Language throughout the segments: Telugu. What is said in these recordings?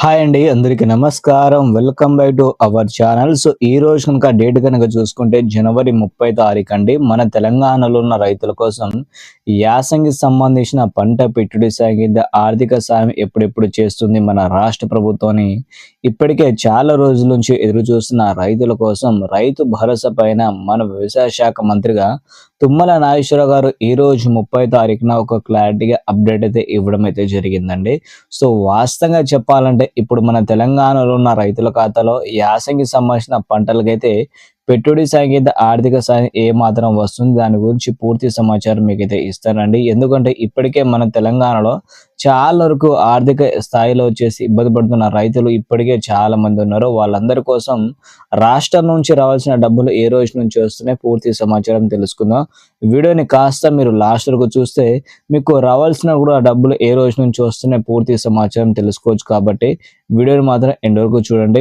హాయ్ అండి అందరికీ నమస్కారం. Welcome by to our channel so ఈ రోజు కనుక డేట్ కనుక చూసుకుంటే జనవరి ముప్పై తారీఖు అండి. మన తెలంగాణలో ఉన్న రైతుల కోసం యాసంగి సంబంధించిన పంట పెట్టుబడి సాగిద్ద ఆర్థిక సాయం ఎప్పుడెప్పుడు చేస్తుంది మన రాష్ట్ర ప్రభుత్వాన్ని? ఇప్పటికే చాలా రోజుల నుంచి ఎదురు చూస్తున్న రైతుల కోసం రైతు భరోసా పైన మన వ్యవసాయ శాఖ మంత్రిగా తుమ్మల నాగేశ్వరరావు గారు ఈ రోజు ముప్పై తారీఖున ఒక క్లారిటీగా అప్డేట్ అయితే ఇవ్వడం అయితే జరిగిందండి. సో వాస్తవంగా చెప్పాలంటే ఇప్పుడు మన తెలంగాణలో ఉన్న రైతుల ఖాతాలో యాసంగి సంబంధించిన పంటలకైతే పెట్టుబడి సాగిత ఆర్థిక సాయం ఏ మాత్రం వస్తుంది దాని గురించి పూర్తి సమాచారం మీకైతే ఇస్తానండి. ఎందుకంటే ఇప్పటికే మన తెలంగాణలో చాలా వరకు ఆర్థిక స్థాయిలో వచ్చేసి ఇబ్బంది పడుతున్న రైతులు ఇప్పటికే చాలా మంది ఉన్నారు. వాళ్ళందరి కోసం రాష్ట్రం నుంచి రావాల్సిన డబ్బులు ఏ రోజు నుంచి వస్తున్నాయి పూర్తి సమాచారం తెలుసుకుందాం. వీడియోని కాస్త మీరు లాస్ట్ వరకు చూస్తే మీకు రావాల్సిన కూడా డబ్బులు ఏ రోజు నుంచి వస్తున్నాయి పూర్తి సమాచారం తెలుసుకోవచ్చు కాబట్టి వీడియోని మాత్రం ఎండ్ వరకు చూడండి.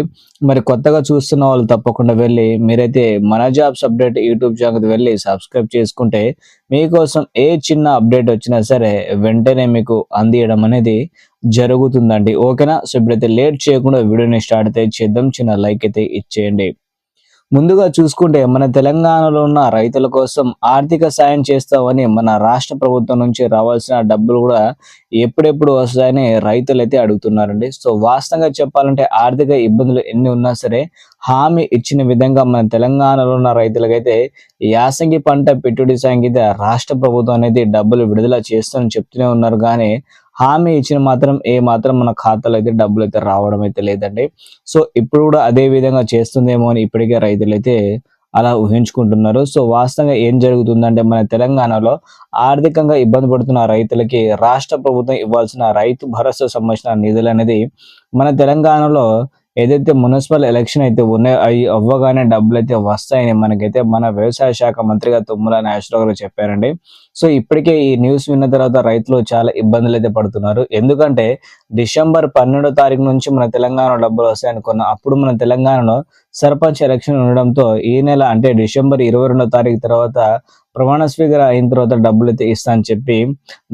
మరి కొత్తగా చూస్తున్న వాళ్ళు తప్పకుండా వెళ్ళి మీరైతే మన జాబ్స్ అప్డేట్ యూట్యూబ్ ఛానల్ వెళ్ళి సబ్స్క్రైబ్ చేసుకుంటే మీకోసం ఏ చిన్న అప్డేట్ వచ్చినా సరే వెంటనే మీకు అందియడం అనేది జరుగుతుందండి. ఓకేనా? సో ఇప్పుడైతే లేట్ చేయకుండా వీడియోని స్టార్ట్ అయితే చేద్దాం. చిన్న లైక్ అయితే ఇచ్చేయండి. ముందుగా చూసుకుంటే మన తెలంగాణలో ఉన్న రైతుల కోసం ఆర్థిక సాయం చేస్తామని మన రాష్ట్ర ప్రభుత్వం నుంచి రావాల్సిన డబ్బులు కూడా ఎప్పుడెప్పుడు వస్తాయని రైతులు అయితే అడుగుతున్నారండి. సో వాస్తవంగా చెప్పాలంటే ఆర్థిక ఇబ్బందులు ఎన్ని ఉన్నా సరే హామీ ఇచ్చిన విధంగా మన తెలంగాణలో ఉన్న రైతులకైతే యాసంగి పంట పెట్టుబడి సాయం రాష్ట్ర ప్రభుత్వం అనేది డబ్బులు విడుదల చేస్తామని చెప్తూనే ఉన్నారు. కానీ హామీ ఇచ్చిన మాత్రం ఏ మాత్రం మన ఖాతాలో అయితే డబ్బులు అయితే రావడం అయితే లేదండి. సో ఇప్పుడు కూడా అదే విధంగా చేస్తుందేమో అని ఇప్పటికే రైతులు అయితే అలా ఊహించుకుంటున్నారు. సో వాస్తవంగా ఏం జరుగుతుందంటే మన తెలంగాణలో ఆర్థికంగా ఇబ్బంది పడుతున్న రైతులకి రాష్ట్ర ప్రభుత్వం ఇవ్వాల్సిన రైతు భరోసా సంబంధించిన నిధులు అనేది మన తెలంగాణలో ఏదైతే మున్సిపల్ ఎలక్షన్ అయితే ఉన్నాయో అవి అవ్వగానే డబ్బులు అయితే వస్తాయని మనకైతే మన వ్యవసాయ శాఖ మంత్రిగా తుమ్మల నాగేశ్వరరావు గారు చెప్పారండి. సో ఇప్పటికే ఈ న్యూస్ విన్న తర్వాత రైతులు చాలా ఇబ్బందులు అయితే పడుతున్నారు. ఎందుకంటే డిసెంబర్ పన్నెండో తారీఖు నుంచి మన తెలంగాణ డబ్బులు వస్తాయనుకున్న అప్పుడు మన తెలంగాణలో సర్పంచ్ ఎలక్షన్ ఉండడంతో ఈ నెల అంటే డిసెంబర్ ఇరవై రెండో తారీఖు తర్వాత ప్రమాణ స్వీకారం అయిన తర్వాత డబ్బులు అయితే ఇస్తా అని చెప్పి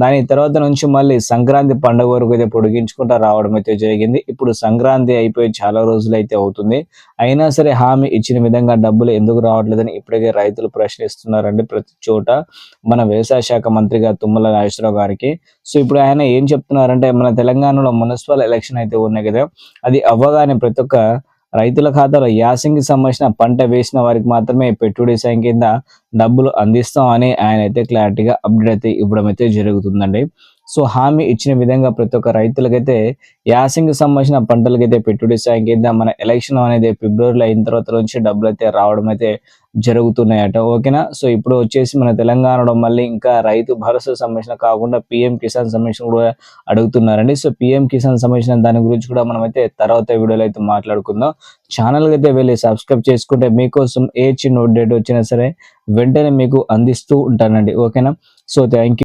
దాని తర్వాత నుంచి మళ్ళీ సంక్రాంతి పండుగ వరకు అయితే పొడిగించుకుంటా రావడం అయితే జరిగింది. ఇప్పుడు సంక్రాంతి అయిపోయి చాలా రోజులు అయితే అవుతుంది. అయినా సరే హామీ ఇచ్చిన విధంగా డబ్బులు ఎందుకు రావట్లేదని ఇప్పటికే రైతులు ప్రశ్నిస్తున్నారండి ప్రతి చోట. మన వ్యవసాయ శాఖ మంత్రిగా తుమ్మల నాగేశ్వరరావు గారికి. సో ఇప్పుడు ఆయన ఏం చెప్తున్నారంటే మన తెలంగాణలో మున్సిపల్ ఎలక్షన్ అయితే ఉన్నాయి కదా అది అవ్వగానే ప్రతి ఒక్క రైతుల ఖాతాలో యాసంగి సంబంధించిన పంట వేసిన వారికి మాత్రమే పెట్టుబడి సాయం కింద డబ్బులు అందిస్తామని ఆయన అయితే క్లారిటీగా అప్డేట్ అయితే ఇవ్వడం అయితే జరుగుతుందండి. సో హామీ ఇచ్చిన విధంగా ప్రతి ఒక్క రైతులకైతే యాసింగ్కి సంబంధించిన పంటలకైతే పెట్టుబడి సాయం కింద మన ఎలక్షన్ అనేది ఫిబ్రవరిలో అయిన తర్వాత నుంచి డబ్బులు అయితే రావడం అయితే జరుగుతున్నాయట. ఓకేనా? సో ఇప్పుడు వచ్చేసి మన తెలంగాణలో మళ్ళీ ఇంకా రైతు భరోసా సంబంధించిన కాకుండా పిఎం కిసాన్ సంబంధించిన కూడా అడుగుతున్నారండి. సో పిఎం కిసాన్ సంబంధించిన దాని గురించి కూడా మనం అయితే తర్వాత వీడియోలో అయితే మాట్లాడుకుందాం. ఛానల్కి అయితే వెళ్ళి సబ్స్క్రైబ్ చేసుకుంటే మీకోసం ఏ చిన్న అప్డేట్ వచ్చినా సరే వెంటనే మీకు అందిస్తూ ఉంటానండి. ఓకేనా? So thank